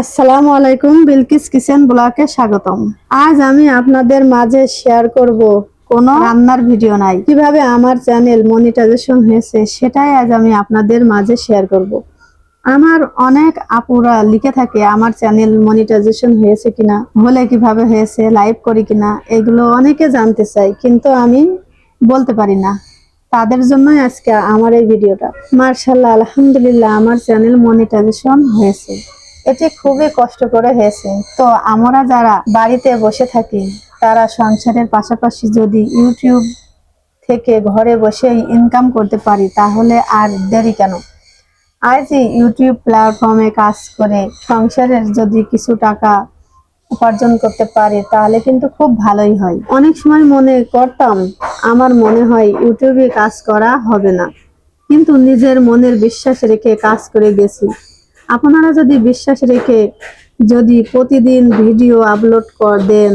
আসসালামু আলাইকুম, বিলকিস কিচেন ব্লকে স্বাগতম। আজ আমি আপনাদের মাঝে শেয়ার করব কোনো রান্নার ভিডিও নাই। কীভাবে আমার চ্যানেল মনিটাইজেশন হয়েছে সেটাই আজ আমি আপনাদের মাঝে শেয়ার করব। আমার অনেক আপুরা লিখে থাকে, আমার চ্যানেল মনিটাইজেশন হয়েছে কিনা? হলে কীভাবে হয়েছে? লাইভ করি কিনা? এগুলো অনেকে জানতে চাই কিন্তু আমি বলতে পারি না। তাদের জন্যই আজকে আমার এই ভিডিওটা মার্শাল্লাহ, আলহামদুলিল্লাহ, আমার চ্যানেল মনিটাইজেশন হয়েছে। এটি খুবই কষ্ট করে হয়েছে। তো আমরা যারা বাড়িতে বসে থাকি, তারা সংসারের পাশাপাশি যদি ইউটিউব থেকে ঘরে বসেই ইনকাম করতে পারি, তাহলে আর দেরি কেন? আজই ইউটিউব প্ল্যাটফর্মে কাজ করে সংসারের যদি কিছু টাকা উপার্জন করতে পারে, তাহলে কিন্তু খুব ভালোই হয়। অনেক সময় মনে করতাম, আমার মনে হয় ইউটিউবে কাজ করা হবে না। কিন্তু নিজের মনের বিশ্বাস রেখে কাজ করে গেছি। আপনারা যদি বিশ্বাস রেখে যদি প্রতিদিন ভিডিও আপলোড কর দেন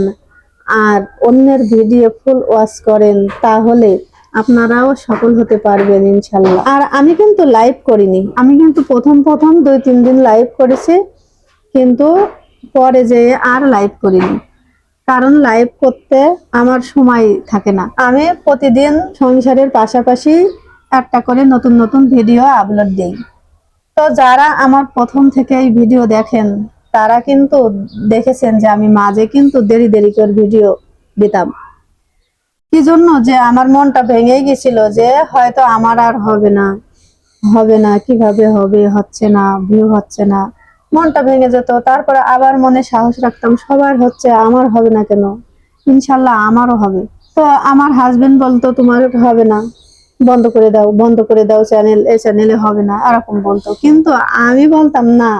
আর অন্যের ভিডিও ফুল ওয়াচ করেন, তাহলে আপনারাও সফল হতে পারবেন ইনশাল্লাহ। আর আমি কিন্তু লাইভ করিনি। আমি কিন্তু প্রথম প্রথম দুই তিন দিন লাইভ করেছি, কিন্তু পরে যে আর লাইভ করিনি। কারণ লাইভ করতে আমার সময় থাকে না। আমি প্রতিদিন সংসারের পাশাপাশি একটা করে নতুন নতুন ভিডিও আপলোড দিই। তো যারা আমার প্রথম থেকে এই ভিডিও দেখেন, তারা কিন্তু দেখেছেন যে আমি মাঝে কিন্তু দেরি দেরি করে ভিডিও দিতাম। কি জন্য যে আমার মনটা ভেঙে গেছিল যে হয়তো আমার আর হবে না হবে না, কীভাবে হবে, হচ্ছে না ভিউ হচ্ছে না। মনটা ভেঙে যেত, তারপরে আবার মনে সাহস রাখতাম, সবার হচ্ছে আমার হবে না কেন? ইনশাল্লাহ আমারও হবে। তো আমার হাজবেন্ড বলতো তোমার হবে না। বন্ধ করে দাও, বন্ধ করে দাও চ্যানেল এই চ্যানেলে হবে না, এরকম বলতো। কিন্তু আমি বলতাম, না,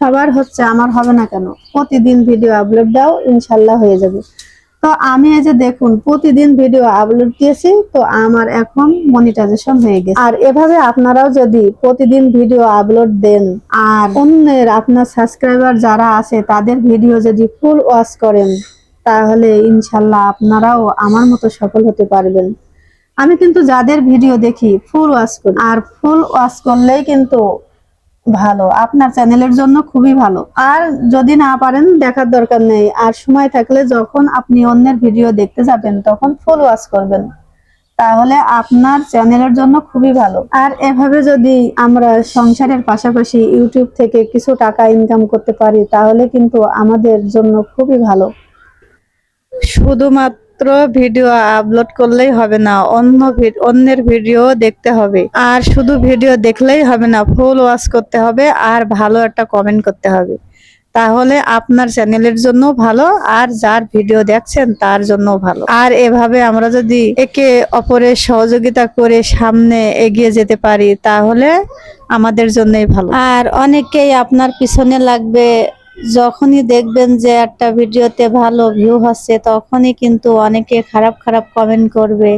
সবার হচ্ছে, আমার হবে না কেন? প্রতিদিন ভিডিও আপলোড দাও, ইনশাল্লাহ হয়ে যাবে। তো আমি এই যে দেখুন, প্রতিদিন ভিডিও আপলোড দিয়েছি, তো আমার এখন মনিটাইজেশন হয়ে গেছে। আর এভাবে আপনারাও যদি প্রতিদিন ভিডিও আপলোড দেন, আর অন্যের, আপনার সাবস্ক্রাইবার যারা আছে, তাদের ভিডিও যদি ফুল ওয়াচ করেন, তাহলে ইনশাল্লাহ আপনারাও আমার মতো সফল হতে পারবেন। আমি কিন্তু যাদের ভিডিও দেখি ফুল ওয়াচ করি। আর ফুল ওয়াচ করলেই কিন্তু ভালো। আপনার চ্যানেলের জন্য খুবই ভালো। আর যদি না পারেন, দেখার দরকার নেই। আর সময় থাকলে যখন আপনি অন্যের ভিডিও দেখতে যাবেন, তখন ফুল ওয়াচ করবেন। তাহলে আপনার চ্যানেলের জন্য খুবই ভালো। আর এভাবে যদি আমরা সংসারের পাশাপাশি ইউটিউব থেকে কিছু টাকা ইনকাম করতে পারি, তাহলে কিন্তু আমাদের জন্য খুবই ভালো। শুধুমাত্র ভিডিও আপলোড করলেই হবে না, অন্য অন্যের ভিডিও দেখতে হবে। আর শুধু ভিডিও দেখলেই হবে না ফুল ওয়াচ করতে হবে আর ভালো একটা কমেন্ট করতে হবে। তাহলে আপনার চ্যানেলের জন্য ভালো আর যার ভিডিও দেখছেন তার জন্য ভালো। আর এভাবে আমরা যদি একে অপরের সহযোগিতা করে সামনে এগিয়ে যেতে পারি, তাহলে আমাদের জন্যই ভালো। আর অনেকেই আপনার পিছনে লাগবে যখনই দেখবেন যে একটা ভিডিওতে ভালো ভিউ হচ্ছে তখনই কিন্তু অনেকে খারাপ খারাপ কমেন্ট করবে।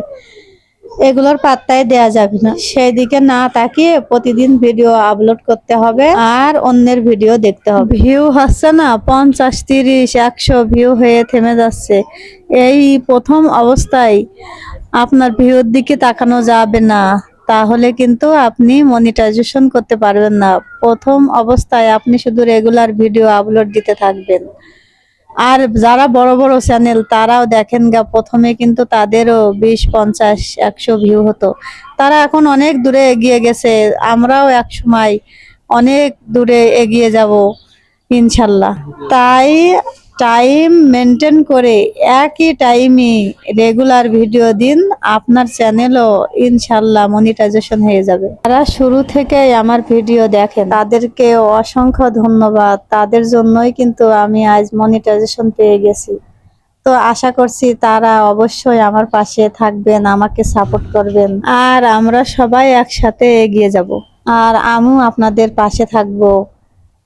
এগুলোর পাত্তাই দেয়া যাবে না। সেই দিকে না তাকিয়ে প্রতিদিন ভিডিও আপলোড করতে হবে আর অন্যের ভিডিও দেখতে হবে। ভিউ হচ্ছে না, পঞ্চাশ, তিরিশ, একশো ভিউ হয়ে থেমে যাচ্ছে। এই প্রথম অবস্থায় আপনার ভিউর দিকে তাকানো যাবে না। তাহলে কিন্তু আপনি মনিটাইজেশন করতে পারবেন না। প্রথম অবস্থায় আপনি শুধু রেগুলার ভিডিও আপলোড দিতে থাকবেন। আর যারা বড় বড় চ্যানেল তারাও দেখেন গা, প্রথমে কিন্তু তাদেরও বিশ, পঞ্চাশ, একশো ভিউ হতো। তারা এখন অনেক দূরে এগিয়ে গেছে। আমরাও এক সময় অনেক দূরে এগিয়ে যাব, ইনশাল্লাহ। তাই টাইম মেনটেন করে একই টাইমে রেগুলার ভিডিও দিন, আপনার চ্যানেলও ইনশাল্লাহ মনিটাইজেশন হয়ে যাবে। তারা শুরু থেকেই আমার ভিডিও দেখেন, তাদেরকে অসংখ্য ধন্যবাদ। তাদের জন্যই কিন্তু আমি আজ মনিটাইজেশন পেয়ে গেছি। তো আশা করছি তারা অবশ্যই আমার পাশে থাকবেন, আমাকে সাপোর্ট করবেন। আর আমরা সবাই একসাথে এগিয়ে যাব। আর আমিও আপনাদের পাশে থাকব।